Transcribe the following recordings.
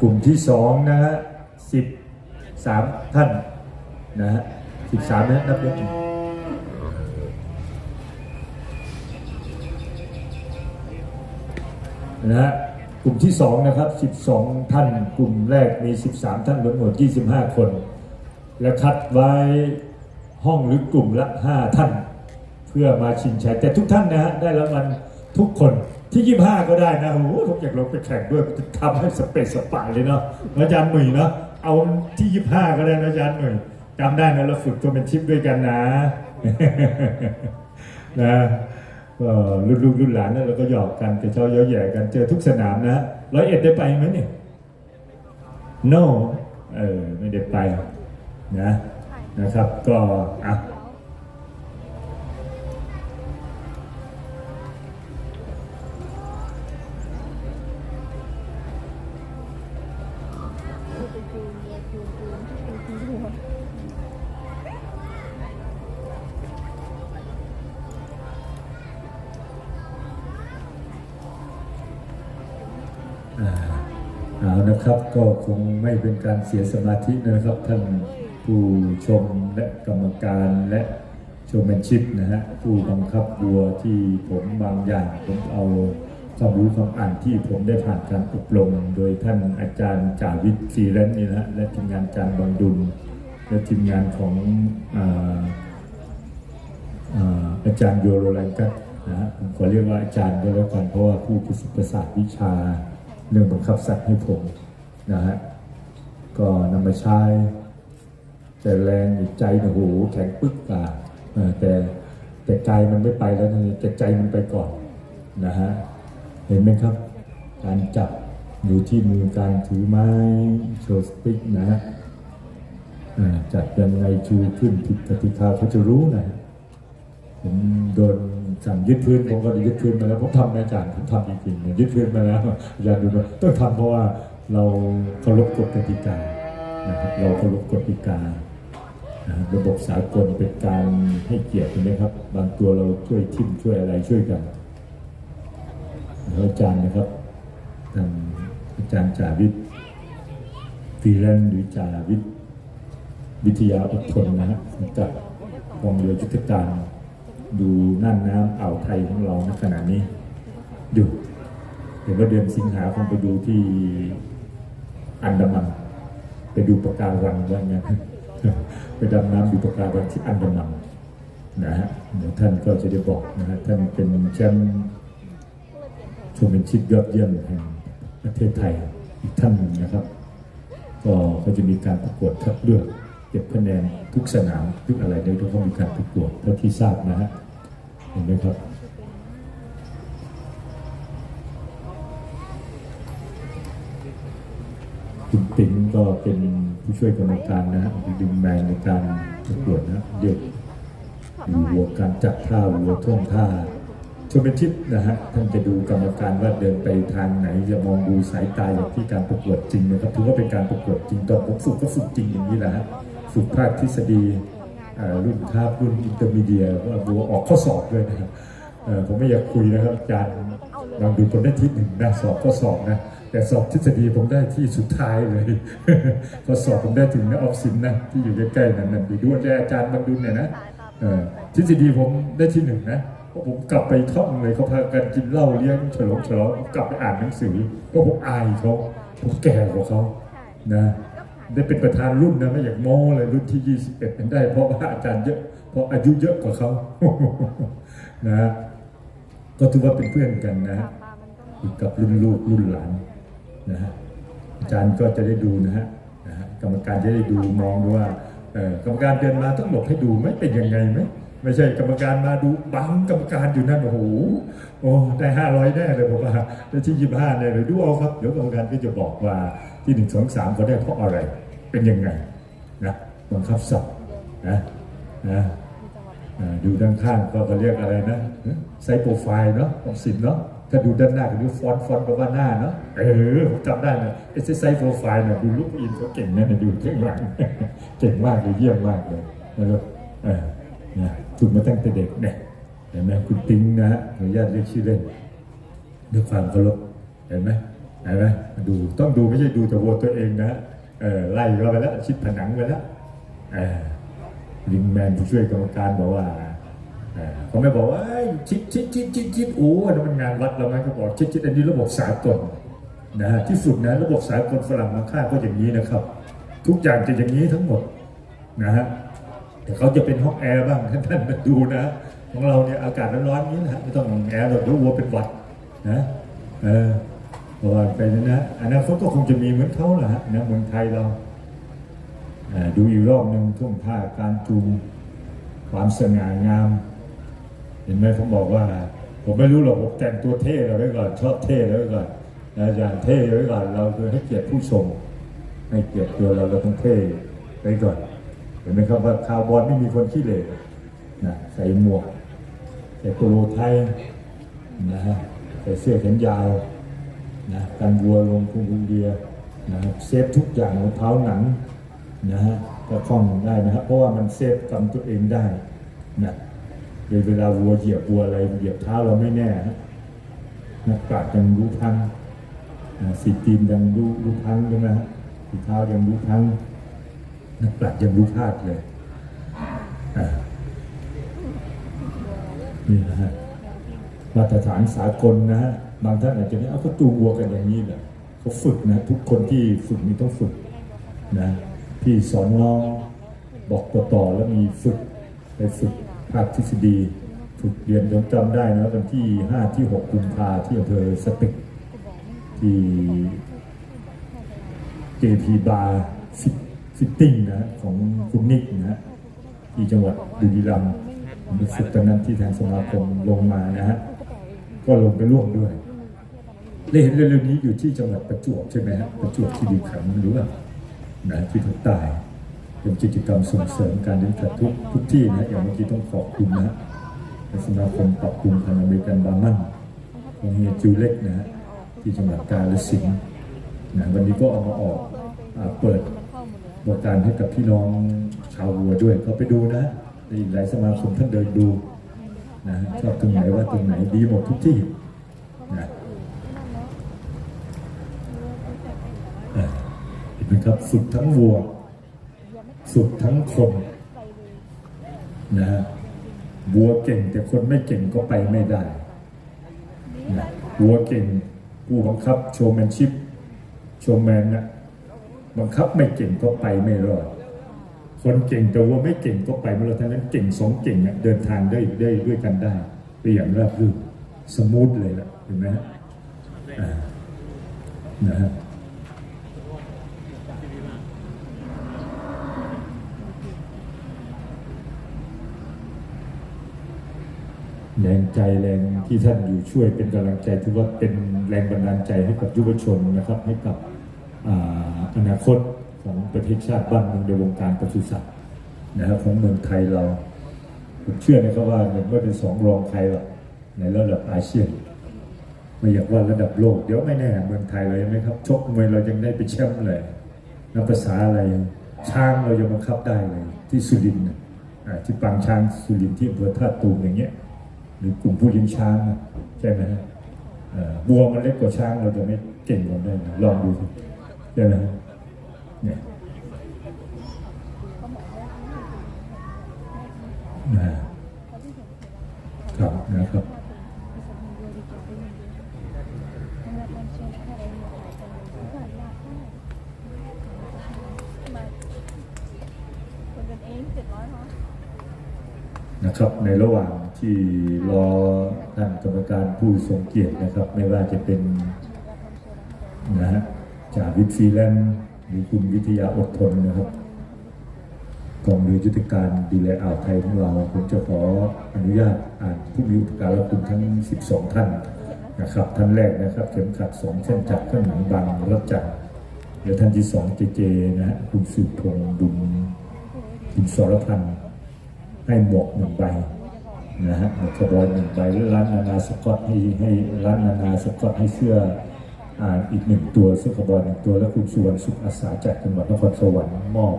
กลุ่มที่สองนะฮะสิบสามท่านนะฮะสิบสามนะนับยกหนึ่งนะฮะกลุ่มที่สองนะครับสิบสองท่าน กลุ่มแรกมีสิบสามท่านทั้งหมดยี่สิบห้าคน และคัดไว้ห้องหรือกลุ่มละห้าท่าน เพื่อมาชิงชัยแต่ทุกท่านนะฮะได้รางวัลทุกคน ที่25ก็ได้นะโอ้โหผมอยากลงไปแข่งด้วยจะทำให้สเปซสปาเลยเนาะอาจารย์หนุ่ยเนาะเอาที่25ก็ได้นะอาจารย์หนุ่ยจำได้นะเราฝึกตัวเป็นชิปด้วยกันนะนะรุ่นลูกรุ่นหลานนะเราก็หยอกกันแต่เช้าเย้าแย่กันเจอทุกสนามนะร้อยเอ็ดได้ไปไหมเนี่ย no เออไม่ได้ไปนะนะครับก็อะ เอานะครับก็คงไม่เป็นการเสียสมาธินะครับท่านผู้ชมและกรรมการและโชว์แมนชิพนะฮะผู้บังคับบัวที่ผมบางอย่างผมเอาความรู้ความอ่านที่ผมได้ผ่านการอบรมโดยท่านอาจารย์จ่าวิทย์ฟรีแลนนี่นะฮะและทีมงานอาจารย์บางดุลและทีมงานของอาอาอาจารย์โยโรแลนกัสนะฮะผมขอเรียกว่าอาจารย์ก็แล้วกันเพราะว่าผู้ประสิทธิ์ประสาทวิชา เรื่องบังคับสัตว์ให้ผมนะฮะก็นำมาใช้แต่แรงใจเนี่ยโหแข็งปึ๊กอะแต่แต่กายมันไม่ไปแล้วนี่แต่ใจมันไปก่อนนะฮะเห็นไหมครับ การจับอยู่ที่มือการถือไม้โชว์สติ๊กนะฮะจัดยังไงชูขึ้นผิดกติกาเขาจะรู้นะฮะผมโดน สั่งยึดพื้นผมก็ยึดพื้นมาแล้วผมทำนะอาจารย์ผมทำจริงๆยึดพื้นมาแล้วอาจารย์ดูนะต้องทำเพราะว่าเราเคารพกฎกติกานะครับเราเคารพกฎกติกานะครับระบบสากลเป็นการให้เกียรตินะครับ บางตัวเราช่วยทิมช่วยอะไรช่วยกันแล้วอาจารย์นะครับทานอาจารย์จาวิทย์ฟรีแลนซ์หรือจาวิทย์วิทยาอดทนนะฮะสังกัดกองเรือยุทธการ ดูน่านน้ำอ่าวไทยของเราในขณะนี้อยู่เห็นว่าเดือนสิงหาคงไปดูที่อันดามัน ไปดูปะการังว่างันไปดำน้ำดูปะการังที่อันดามันนะฮะเดี๋ยวท่านก็จะได้บอกนะฮะท่านเป็นแชมป์ชมเป็นชิปยอดเยี่ยมแห่งประเทศไทยอีกท่านหนึ่งนะครับ ก็ก็จะมีการประกวดคัดเลือกเก็บคะแนนทุกสนามทุกอะไรได้ทุกข้อมีการประกวดเท่าที่ทราบนะฮะ ห็นไหมครับคุณติ๋งก็เป็นผู้ช่วยกรรมการนะฮะดึงแมนในการประกวดนะเดี๋ยวดูวัวการจัดท่าวัวท่วงท่าชมเป็นทิปนะฮะท่านจะดูกรรมการว่าเดินไปทางไหนจะมองดูสายตาอย่างที่การประกวดจริงนะครับถือว่าเป็นการประกวดจริงตอนผมฝึกก็ฝึกจริงอย่างนี้แหละฮะฝึกภาคทฤษฎี รุ่นทาบรุ่นอินเตอร์มีเดียว่าบัวออกข้อสอบด้วยนะครับผมไม่อยากคุยนะครับอาจารย์ลองดูผมได้ที่หนึ่งนะสอบข้อสอบนะแต่สอบทฤษฎีผมได้ที่สุดท้ายเลยข้อสอบผมได้ถึงนะออฟซินนะที่อยู่ใกล้ๆนั่นนั่นไปดูอาจารย์บรรดุลเนี่ยนะเอ่อทฤษฎีผมได้ที่หนึ่งนะเพราะผมกลับไปท่องเลยเขาพากันกินเหล้าเลี้ยงฉลองฉลองกลับไปอ่านหนังสือเพราะผมอายเขาผมแก่กว่าเขานะ ได้เป็นประธานรุ่นนะไม่อยากโมเลยรุ่นที่ 21เป็นได้ เพราะว่าอาจารย์เยอะเพราะอายุเยอะกว่าเขานะก็ถือว่าเป็นเพื่อนกันนะกับรุ่นลูกรุ่นหลานนะฮะอาจารย์ก็จะได้ดูนะฮะกรรมการจะได้ดูมองดูว่ากรรมการเดินมาต้องหลบให้ดูไหมเป็นยังไงไหมไม่ใช่กรรมการมาดูบังกรรมการอยู่นั่นโอ้โหโอ้ได้ห้าร้อยแน่เลยผมว่าได้ที่ยี่ห้าแน่เลยดูเอาครับเดี๋ยวกรรมการก็จะบอกว่า ที่หนึ่งสองสามเขาได้เพราะอะไร เป็นยังไงนะบังคับสับนะนะอ่าดูด้านข้างก็เขาเรียกอะไรนะไซส์โปรไฟล์เนาะของสินเนาะถ้าดูด้านหน้าก็ดูฟอนต์ฟอนต์แปลว่าหน้าเนาะเออผมจำได้นะเอสไซโปรไฟล์เนะดูลูกอินเขาเก่งนะดูข้างหลังเก่งมากเลยเยี่ยมมากเลยนะครับนะฝึกมาตั้งแต่เด็กเนี่ยเห็นไหมคุณติ๊งนะฮะขออนุญาตเรียกชื่อเล่นด้วยความเคารพเห็นไหม เห็นไหมดูต้องดูไม่ใช่ดูแต่วัวตัวเองนะเออไล่เข้าไปแล้วชิดผนังไปแล้วเออลิงแมนผู้ช่วยกรรมการบอกว่าอ่าเขาไม่บอกว่าชิดชิดชิดชิดชิดโอ้นั่นมันงานวัดเราไหมเขาบอกชิดชิดอันนี้ระบบสากลนะฮะที่สุดนะระบบสากลฝรั่งมาค่าก็อย่างนี้นะครับ ทุกอย่างจะอย่างนี้ทั้งหมดนะฮะแต่เขาจะเป็นห้องแอร์บ้างท่านท่านมาดูนะ ของเราเนี่ยอากาศร้อนๆนี้นะฮะไม่ต้องแอร์หรอกเดี๋ยววัวเป็นหวัดนะเออ เพราะว่าไปนะนะอนาคตก็คงจะมีเหมือนเขาแหละนะเมืองไทยเราดูอีกรอบหนึ่งท่วงท่าการจูงความสง่างาม เห็นไหมผมบอกว่า ผมไม่รู้หรอกผมแต่งตัวเท่เราไว้ก่อน ชอบเท่เราไว้ก่อนนะอย่างเท่ไว้ก่อนเราคือให้เกียรติผู้ชมให้เกียรติตัวเราเราต้องเท่ไว้ก่อนเห็นไหมครับว่าคาวบอลไม่มีคนขี้เหร่นะใส่หมวกใส่โปโลไทยนะฮะใส่เสื้อแขนยาว นะกันวัวลงพุงพุงเดียนะครับเซฟทุกอย่างรองเท้าหนังนะฮะก็คล่องได้นะครับเพราะว่ามันเซฟกำตัวเองได้นะเวลาวัวเหยียบวัวอะไรเหยียบเท้าเราไม่แน่ฮะนักปราชญ์ยังรู้ทันนะสีตีนยังรู้รู้ทันใช่ไหมฮะสีเท้ายังรู้ทันนักปราชญ์ยังรู้พลาดเลยนี่นะฮะมาตรฐานสากลนะฮะ บางท่านอาจจะไม่เอาเขาจูงวัวกันอย่างนี้แหละเขาฝึกนะทุกคนที่ฝึกนี่ต้องฝึกนะพี่สอนน้องบอกต่อๆแล้วมีฝึกไปฝึกภาคทฤษฎีฝึกเรียนจนจำได้นะวันที่ 5 ที่ 6 กุมภาที่อำเภอสตึกที่ JP Bar Fit- Fitting นะของคุณนิกนะฮะที่จังหวัดบุรีรัมย์ผมไปฝึกตอนนั้นที่ทางสมาคมลงมานะฮะก็ลงไปร่วมด้วย ได้เห็นเร็วๆนี้อยู่ที่จังหวัดประจวบใช่ไหมฮะประจวบคีรีขันธ์หรือว่านะที่ภาคใต้เป็นกิจกรรมส่งเสริมการเลี้ยงสัตว์ทุกทุกที่นะอย่างเมื่อกี้ต้องขอบคุณนะสมาคมปรับปรุงพันธุ์อเมริกันบาร์มันของเฮียจูเล็กนะฮะที่จังหวัดกาฬสินธุ์นะวันนี้ก็เอามาออกอเปิดบริการให้กับพี่น้องชาววัวด้วยก็ไปดูนะในหลายสมาคมท่านเดินดูนะฮะชอบตรงไหนว่าตรงไหนดีหมดทุกที่นะอะเห็ นไหมครับฝึกทั้งวัวฝึกทั้งคนนะฮะวัวเก่งแต่คนไม่เก่งก็ไปไม่ได้นะวัวเก่งผู้บังคับโชว์แมนชิพโชว์แมนนะบังคับไม่เก่งก็ไปไม่รอดคนเก่งแต่ว่าไม่เก่งก็ไปไม่รอดทั้งนั้นเก่งสองเก่งเนี่ยเดินทางได้ได้ด้วยกันได้ไปอย่างราบรื่นสมูทเลยล่ะเห็นไหมฮะนะฮะ แรงใจแรงที่ท่านอยู่ช่วยเป็นกำลังใจถือว่าเป็นแรงบันดาลใจให้กับยุวชนนะครับ ให้กับออนาคตของประเทศชาติบ้านเมืองในวงการปศุสัตว์นะครับของเมืองไทยเราผมเชื่อนะครับว่ามันไม่เป็นสองรองใครหรอกในระดับอาเซียนไม่อยากว่าระดับโลก เดี๋ยวไม่แน่เมืองไทยเรายังไหมครับชกมวยเรายังได้ไปแชมป์เลยนับภาษาอะไรช้างเรายังบังคับได้เลยที่สุรินทร์ที่ปางช้างสุรินทร์ที่อำเภอท่าตูมอย่างเงี้ย หรือกลุ่มผู้เลี้ยงช้างใช่ไหมฮะบัวมันเล็กกว่าช้างเราจะไม่เก่งกว่าได้นะลองดูสิใช่ไหมฮะเนี่ยนะครับนะครับนกันเองเจ็ดร้อยพอนะครับในระหว่าง ที่รอท่านกรรมการผู้ทรงเกียรตินะครับ ไม่ว่าจะเป็นนะฮะจ่าวิทย์ฟีแลนซ์หรือคุณวิทยาอดทนนะครับกองเรือยุทธการดูแลอ่าวไทยของเราผมจะขออนุญาตอ่านผู้มีอุปการะคุณทั้ง 12 ท่านนะครับ ท่านแรกนะครับเข็มขัดสองเส้นจักรเครื่องหนังบางรัชจักรเดี๋ยวท่านที่สองเจเจนะฮะคุณสืบพงษ์บุญคุณสรพันธ์ให้หมวกหนึ่งใบ นะฮะหมวกคาวบอยหนึ่งใบแล้วร้านนานาสกอตให้ให้ร้านนานาสกอตให้เสื้ออ่าอีกหนึ่งตัวเสื้อคาวบอยหนึ่งตัว แล้วคุณสุวรรณสุขอาสาจากจังหวัดนครสวรรค์มอบ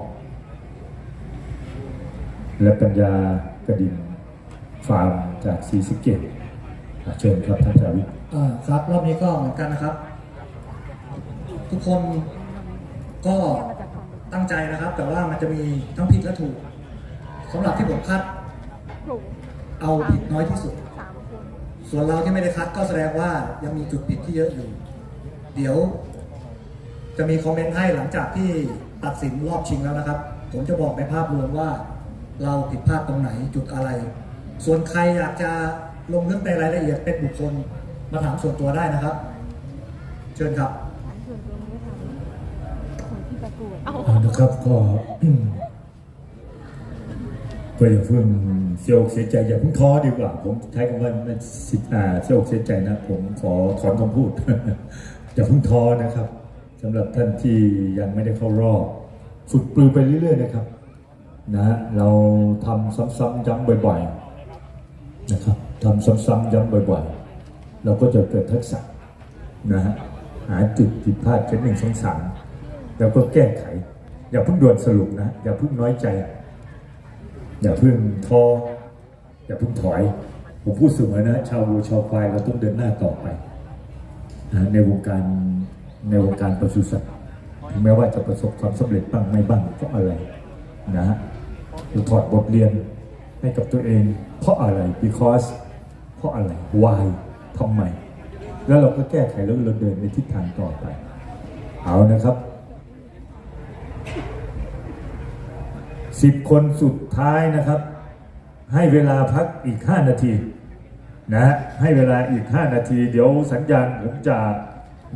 และปัญญากระดิ่งฟาร์มจากศรีสเกดอะเชิญครับท่านจาวิทอ่าครับรอบนี้ก็เหมือนกันนะครับ ทุกคนก็ตั้งใจนะครับ แต่ว่ามันจะมีทั้งผิดและถูกสำหรับที่ผมคัด เอาผิดน้อยที่สุดสามคนส่วนเราที่ไม่ได้คัดก็แสดงว่ายังมีจุดผิดที่เยอะอยู่ เดี๋ยว จะมีคอมเมนต์ให้หลังจากที่ตัดสินรอบชิงแล้วนะครับ ผมจะบอกในภาพรวมว่าเราผิดพลาดตรงไหนจุดอะไร ส่วนใครอยากจะลงลึกในรายละเอียดเป็นบุคคลมาถามส่วนตัวได้นะครับ เชิญครับอันส่วนตัวไม่ทำคนที่ประกวดเอาเอานะครับก็ ก็อย่าเพิ่งเสียอกเสียใจอย่าเพิ่งท้อดีกว่า ผมใช้คำว่าไม่สิอ่าเสียอกเสียใจนะ ผมขอถอนคำพูดอย่าเพิ่งท้อนะครับสำหรับท่านที่ยังไม่ได้เข้ารอบฝึกปลือไปเรื่อยๆนะครับนะฮะเราทำซ้ำๆย้ำบ่อยๆนะครับทำซ้ำๆย้ำบ่อยๆ เราก็จะเกิดทักษะนะฮะหาจุดผิดพลาดเป็นหนึ่งสองสามแล้วก็แก้ไข อย่าเพิ่งด่วนสรุปนะ อย่าเพิ่งน้อยใจ อย่าเพิ่งท้ออย่าเพิ่งถอย ผมพูดเสมอนะ ชาววัวชาวควายเราต้องเดินหน้าต่อไปนะในวงการในวงการปศุสัตว์ถึงแม้ว่าจะประสบความสำเร็จบ้างไม่บ้างเพราะอะไรนะฮะเราถอดบทเรียนให้กับตัวเอง เพราะอะไร because เพราะอะไร why ทำไม แล้วเราก็แก้ไขแล้วเราเดินในทิศทางต่อไป เอานะครับ สิบคนสุดท้ายนะครับ ให้เวลาพักอีก 5 นาทีนะฮะให้เวลาอีก 5 นาที เดี๋ยวสัญญาณผมจะ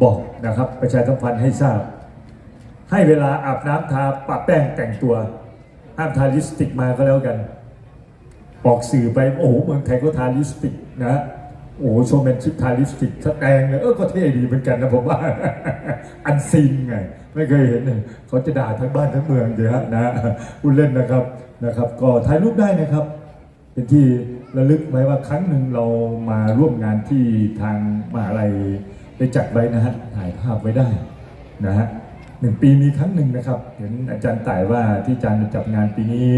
บอกนะครับ ประชาสัมพันธ์ให้ทราบ ให้เวลาอาบน้ำทาปะแป้งแต่งตัวห้ามทาลิปสติกมาก็แล้วกันออกสื่อไปโอ้โหเมืองไทยก็ทาลิปสติกนะโอ้โหโชว์แมนชิพทาลิปสติกแสดงเลยเออก็เท่ดีเหมือนกันนะผมว่า อันซีนไง ไม่เคยเห็นเลยเขาจะด่าทั้งบ้านทั้งเมืองเลยฮะนะพูดเล่นนะครับนะครับ ก็ถ่ายรูปได้นะครับ เป็นที่ระลึกไว้ว่าครั้งหนึ่งเรามาร่วมงานที่ทางมหาลัยได้จัดไว้นะฮะถ่ายภาพไว้ได้นะฮะหนึ่งปีมีครั้งหนึ่งนะครับ เห็นอาจารย์ต่ายว่าที่อาจารย์จัดงานปีนี้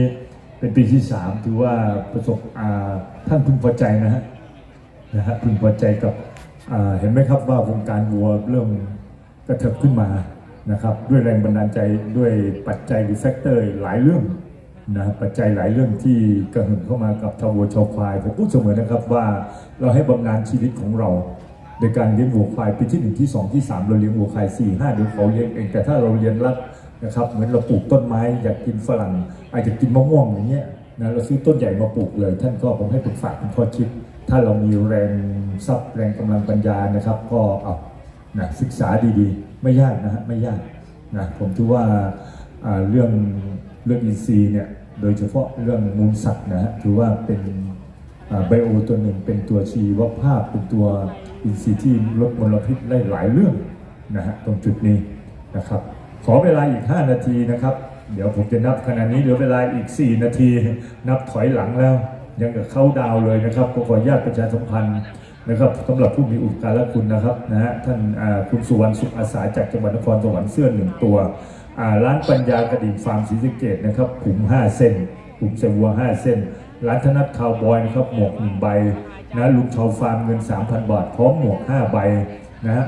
เป็นปีที่สามถือว่าประสบอ่าท่านพึงพอใจนะฮะนะฮะพึงพอใจกับอ่าเห็นไหมครับว่าวงการวัวเริ่มกระเถิบขึ้นมา นะครับด้วยแรงบันดาลใจด้วยปัจจัยหรือแฟกเตอร์หลายเรื่องนะปัจจัยหลายเรื่องที่กระหึ่มเข้ามากับชาววัวชาวควายผมพูดเสมอนะครับว่าเราให้บำนาญชีวิตของเราโดยการเลี้ยงวัวควายปีที่หนึ่งที่สองที่สามเราเลี้ยงวัวควายสี่ห้าเดี๋ยวเขาเลี้ยงเองแต่ถ้าเราเลี้ยงรัดนะครับเหมือนเราปลูกต้นไม้อยากกินฝรั่งอาจจะกินมะม่วงอย่างเงี้ยนะเราซื้อต้นใหญ่มาปลูกเลย ท่านก็ผมให้เป็นฝากเป็นข้อคิด ถ้าเรามีแรงทรัพย์แรงกำลังปัญญานะครับ ก็เอานะศึกษาดีๆ ไม่ยากนะฮะไม่ยากนะผมคิดว่าเรื่องเรื่องอินทรีย์เนี่ยโดยเฉพาะเรื่องมูลสัตว์นะฮะถือว่าเป็นไบโอตัวหนึ่งเป็นตัวชีวภาพเป็นตัวอินทรีย์ที่ลดมลพิษได้หลายเรื่องนะฮะตรงจุดนี้นะครับ ขอเวลาอีก 5 นาทีนะครับ เดี๋ยวผมจะนับขณะนี้เหลือเวลาอีก 4 นาที นับถอยหลังแล้ว ยังกับเข้าดาวเลยนะครับก็ขออนุญาตประชาสัมพันธ์ นะครับสำหรับผู้มีอุปการะคุณนะครับนะฮะท่านคุณสุวรรณสุขอาสาจากจังหวัดนครสวรรค์เสื้อหนึ่งตัวร้านปัญญากระดิ่งฟาร์มศรีสะเกดนะครับขุม5เส้นขุมเซวัว5เส้น ร้านธนัทคาวบอยนะครับหมวกหนึ่งใบนะลุงชาวฟาร์มเงิน 3,000 บาท พร้อมหมวก 5 ใบนะฮะ